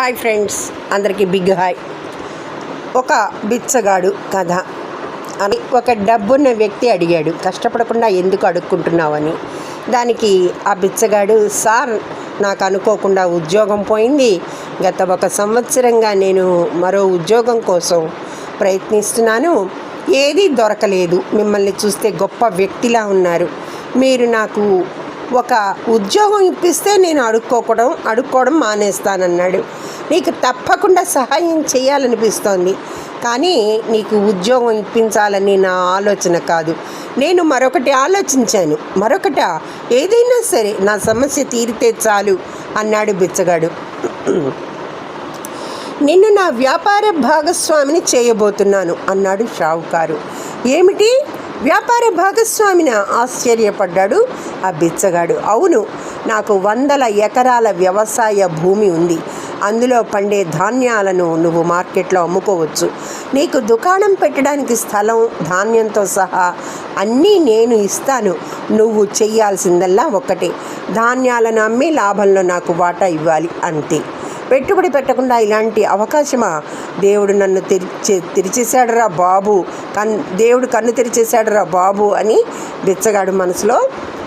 Hi friends అందరికీ big hi. ఒక బిచ్చగాడు కథ. అని ఒక డబ్బున్న వ్యక్తి అడిగాడు కష్టపడకుండా ఎందుకు అడుక్కుంటున్నావని? దానికి ఆ బిచ్చగాడు సార్ నాకు అనుకోకుండా ఉద్యోగం పోయింది. గత ఒక సంవత్సరంగా నేను మరో ఉద్యోగం కోసం ప్రయత్నిస్తున్నాను. ఏదీ దొరకలేదు. మిమ్మల్ని చూస్తే గొప్ప వ్యక్తిలా ఉన్నారు. మీరు నాకు ఒక ఉద్యోగం ఇప్పిస్తే నేను అడుక్కోవడం అడుక్కోవడం మానేస్తానన్నాడు. నీకు తప్పకుండా సహాయం చేయాలనిపిస్తోంది. కానీ నీకు ఉద్యోగం ఇప్పించాలని నా ఆలోచన కాదు. నేను మరొకటి ఆలోచించాను. మరొకట ఏదైనా సరే నా సమస్య తీరితే చాలు అన్నాడు బిచ్చగాడు. నిన్ను నా వ్యాపార భాగస్వామిని చేయబోతున్నాను అన్నాడు షావుకారు. ఏమిటి? వ్యాపార భాగస్వామిన? ఆశ్చర్యపడ్డాడు. ఆ బిచ్చగాడు. అవును నాకు వందల ఎకరాల వ్యవసాయ భూమి ఉంది. అందులో పండే ధాన్యాలను నువ్వు మార్కెట్లో అమ్ముకోవచ్చు. నీకు దుకాణం పెట్టడానికి స్థలం ధాన్యంతో సహా అన్నీ నేను ఇస్తాను. నువ్వు చెయ్యాల్సిందల్లా ఒక్కటే. ధాన్యాలను అమ్మి లాభంలో నాకు వాటా ఇవ్వాలి అంతే. పెట్టుబడి పెట్టకుండా ఇలాంటి అవకాశమా? దేవుడు నన్ను తెరిచే తెరిచేశాడురా బాబు. కన్ దేవుడు కన్ను తెరిచేశాడురా బాబు అని బిచ్చగాడు మనసులో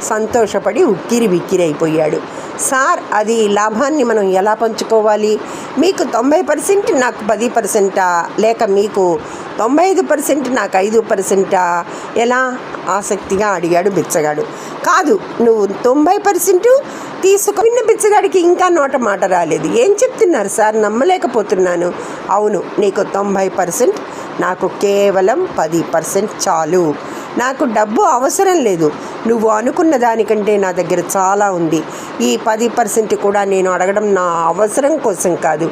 సంతోషపడి ఉక్కిరి బిక్కిరి అయిపోయాడు. సార్ అది లాభాన్ని మనం ఎలా పంచుకోవాలి? మీకు తొంభై పర్సెంట్ నాకు పది పర్సెంటా? లేక మీకు తొంభై ఐదు పర్సెంట్ నాకు ఐదు పర్సెంటా? ఎలా? ఆసక్తిగా అడిగాడు బిచ్చగాడు. కాదు నువ్వు తొంభై పర్సెంట్ తీసుకున్న బిచ్చగాడికి ఇంకా నోట మాట రాలేదు. ఏం చెప్తున్నారు సార్? నమ్మలేకపోతున్నాను. అవును నీకు తొంభై పర్సెంట్ నాకు కేవలం పది పర్సెంట్ చాలు. నాకు డబ్బు అవసరం లేదు. నువ్వు అనుకున్న దానికంటే నా దగ్గర చాలా ఉంది. ఈ పది పర్సెంట్ కూడా నేను అడగడం నా అవసరం కోసం కాదు.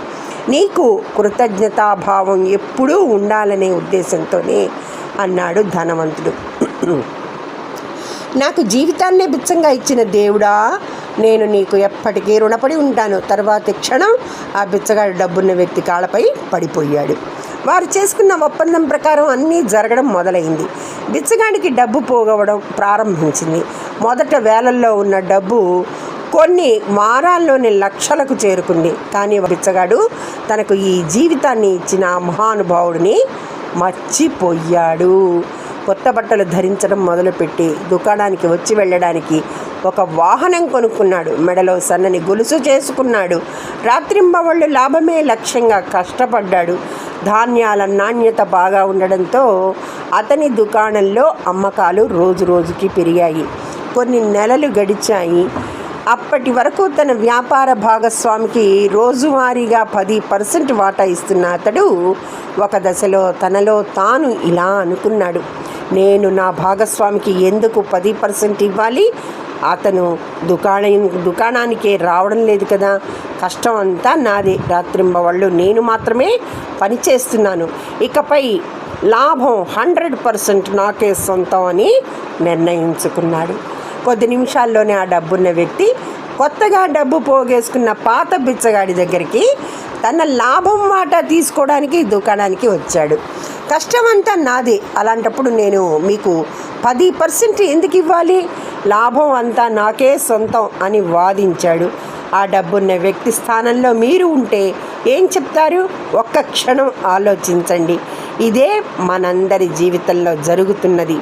నీకు కృతజ్ఞతాభావం ఎప్పుడూ ఉండాలనే ఉద్దేశంతోనే అన్నాడు ధనవంతుడు. నాకు జీవితాన్నే బిచ్చంగా ఇచ్చిన దేవుడా నేను నీకు ఎప్పటికీ రుణపడి ఉంటాను. తర్వాతి క్షణం ఆ బిచ్చగాడు డబ్బున్న వ్యక్తి కాళ్ళపై పడిపోయాడు. వారు చేసుకున్న ఒప్పందం ప్రకారం అన్నీ జరగడం మొదలైంది. బిచ్చగాడికి డబ్బు పోగవడం ప్రారంభించింది. మొదట వేలల్లో ఉన్న డబ్బు కొన్ని వారాల్లోని లక్షలకు చేరుకుంది. కానీ బిచ్చగాడు తనకు ఈ జీవితాన్ని ఇచ్చిన మహానుభావుడిని మర్చిపోయాడు. కొత్త బట్టలు ధరించడం మొదలుపెట్టి దుకాణానికి వచ్చి వెళ్ళడానికి ఒక వాహనం కొనుక్కున్నాడు. మెడలో సన్నని గొలుసు చేసుకున్నాడు. రాత్రింబవళ్ళు లాభమే లక్ష్యంగా కష్టపడ్డాడు. ధాన్యాల నాణ్యత బాగా ఉండడంతో అతని దుకాణంలో అమ్మకాలు రోజు రోజుకి పెరిగాయి. కొన్ని నెలలు గడిచాయి. అప్పటి వరకు తన వ్యాపార భాగస్వామికి రోజువారీగా పది పర్సెంట్ వాటా ఇస్తున్న అతడు ఒక దశలో తనలో తాను ఇలా అనుకున్నాడు. నేను నా భాగస్వామికి ఎందుకు పది పర్సెంట్ ఇవ్వాలి? అతను దుకాణం దుకాణానికే రావడం లేదు కదా. కష్టం అంతా నాది. రాత్రింబవళ్ళు నేను మాత్రమే పని చేస్తున్నాను. ఇకపై లాభం హండ్రెడ్ పర్సెంట్ నాకే సొంతం అని నిర్ణయించుకున్నాడు. కొద్ది నిమిషాల్లోనే ఆ డబ్బున్న వ్యక్తి కొత్తగా డబ్బు పోగేసుకున్న పాత బిచ్చగాడి దగ్గరికి తన లాభం వాటా తీసుకోవడానికి దుకాణానికి వచ్చాడు. కష్టమంతా నాది. అలాంటప్పుడు నేను మీకు పది పర్సెంట్ ఎందుకు ఇవ్వాలి? లాభం అంతా నాకే సొంతం అని వాదించాడు. ఆ డబ్బున్న వ్యక్తి స్థానంలో మీరు ఉంటే ఏం చెప్తారు? ఒక్క క్షణం ఆలోచించండి. ఇదే మనందరి జీవితంలో జరుగుతున్నది.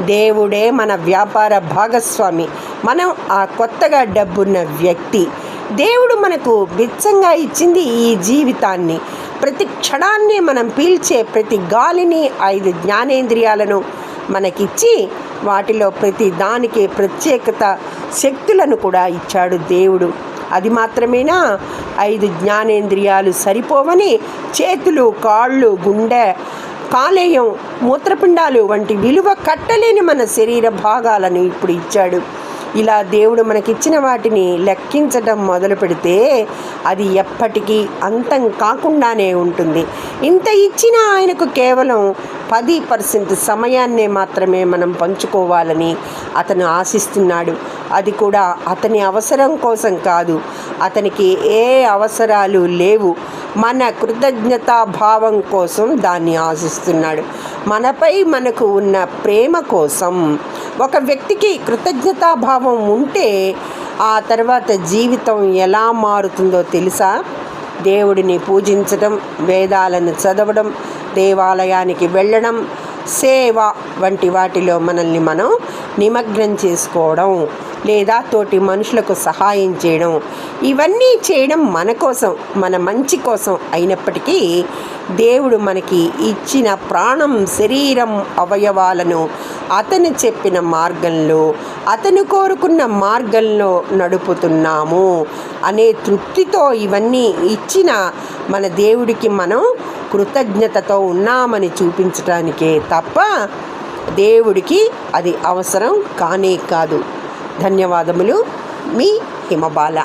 దేవుడే మన వ్యాపార భాగస్వామి. మనం ఆ కొత్తగా డబ్బున్న వ్యక్తి. దేవుడు మనకు బిచ్చంగా ఇచ్చింది ఈ జీవితాన్ని. ప్రతి క్షణాన్ని మనం పీల్చే ప్రతి గాలిని ఐదు జ్ఞానేంద్రియాలను మనకిచ్చి వాటిలో ప్రతి దానికి ప్రత్యేకత శక్తులను కూడా ఇచ్చాడు దేవుడు. అది మాత్రమేనా? ఐదు జ్ఞానేంద్రియాలు సరిపోవని చేతులు కాళ్ళు గుండె కాలేయం మూత్రపిండాలు వంటి విలువ కట్టలేని మన శరీర భాగాలను ఇప్పుడు ఇచ్చాడు. ఇలా దేవుడు మనకిచ్చిన వాటిని లెక్కించడం మొదలు పెడితే అది ఎప్పటికీ అంతం కాకుండానే ఉంటుంది. ఇంత ఇచ్చిన ఆయనకు కేవలం పది పర్సెంట్ సమయాన్నే మాత్రమే మనం పంచుకోవాలని అతను ఆశిస్తున్నాడు. అది కూడా అతని అవసరం కోసం కాదు. అతనికి ఏ అవసరాలు లేవు. మన కృతజ్ఞతాభావం కోసం దాన్ని ఆశిస్తున్నాడు. మనపై మనకు ఉన్న ప్రేమ కోసం ఒక వ్యక్తికి కృతజ్ఞతాభావం ఉంటే ఆ తర్వాత జీవితం ఎలా మారుతుందో తెలుసా? దేవుడిని పూజించడం వేదాలను చదవడం దేవాలయానికి వెళ్ళడం సేవ వంటి వాటిలో మనల్ని మనం నిమగ్నం చేసుకోవడం లేదా తోటి మనుషులకు సహాయం చేయడం. ఇవన్నీ చేయడం మన కోసం మన మంచి కోసం అయినప్పటికీ దేవుడు మనకి ఇచ్చిన ప్రాణం శరీరం అవయవాలను అతను చెప్పిన మార్గంలో అతను కోరుకున్న మార్గంలో నడుపుతున్నాము అనే తృప్తితో ఇవన్నీ ఇచ్చిన మన దేవుడికి మనం కృతజ్ఞతతో ఉన్నామని చూపించడానికే తప్ప దేవుడికి అది అవసరం కానే కాదు. ధన్యవాదములు. మీ హిమబాల.